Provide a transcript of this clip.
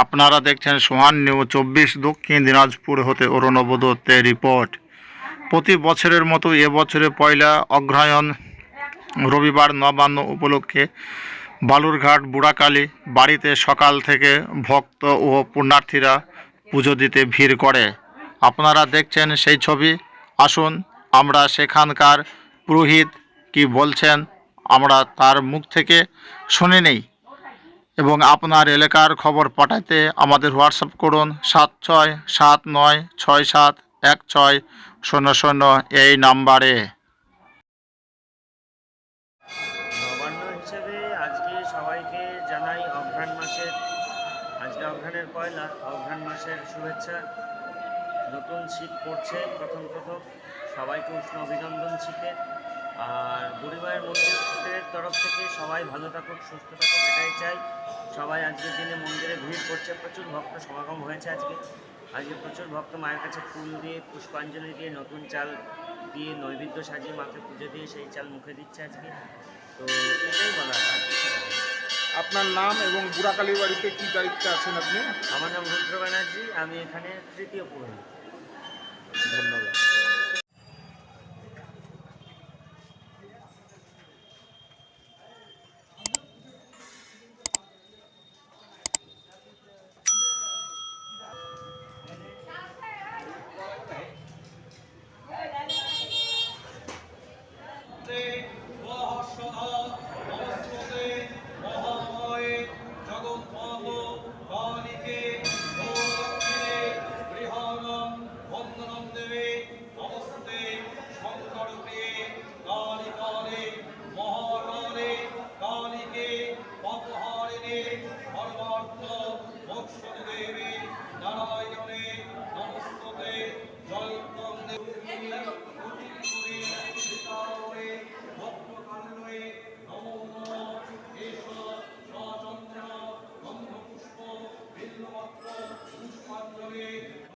আপনারা দেখছেন সোহান নিউ চব্বিশ দক্ষিণ দিনাজপুর হতে অরুণব দত্তের রিপোর্ট। প্রতি বছরের মতো এবছরে পয়লা অগ্রহায়ণ রবিবার নবান্ন উপলক্ষে বালুরঘাট, বুড়াকালী বাড়িতে সকাল থেকে ভক্ত ও পুণ্যার্থীরা পুজো দিতে ভিড় করে। আপনারা দেখছেন সেই ছবি। আসুন আমরা সেখানকার পুরোহিত কি বলছেন আমরা তার মুখ থেকে শুনে নেই। এবং আপনার এলাকার খবর পাঠাতে আমাদের হোয়াটসঅ্যাপ করুন সাত ছয় সাত নয় ছয় সাত এক ছয় শূন্য শূন্য এই নাম্বারে। নতুন শীত পড়ছে, প্রথম প্রথম। সবাইকে উষ্ণ অভিনন্দন শীতের আর বুড়িমায়ের মন্দিরের তরফ থেকে সবাই ভালো থাকুক সুস্থ থাকুক এটাই চাই। সবাই আজকের দিনে মন্দিরে ভিড় করছে প্রচুর ভক্ত সমাগম হয়েছে আজকে। আজকে প্রচুর ভক্ত মায়ের কাছে ফুল দিয়ে পুষ্পাঞ্জলি দিয়ে নতুন চাল দিয়ে নৈবেদ্য সাজিয়ে মাকে পুজো দিয়ে সেই চাল মুখে দিচ্ছে আজকে। তো এটাই বলা। আপনার নাম এবং বুড়াকালীর বাড়িতে কি দায়িত্বে আছেন আপনি? আমার নাম রুদ্র ব্যানার্জি আমি এখানে তৃতীয় পুরোহিত। ধন্যবাদ।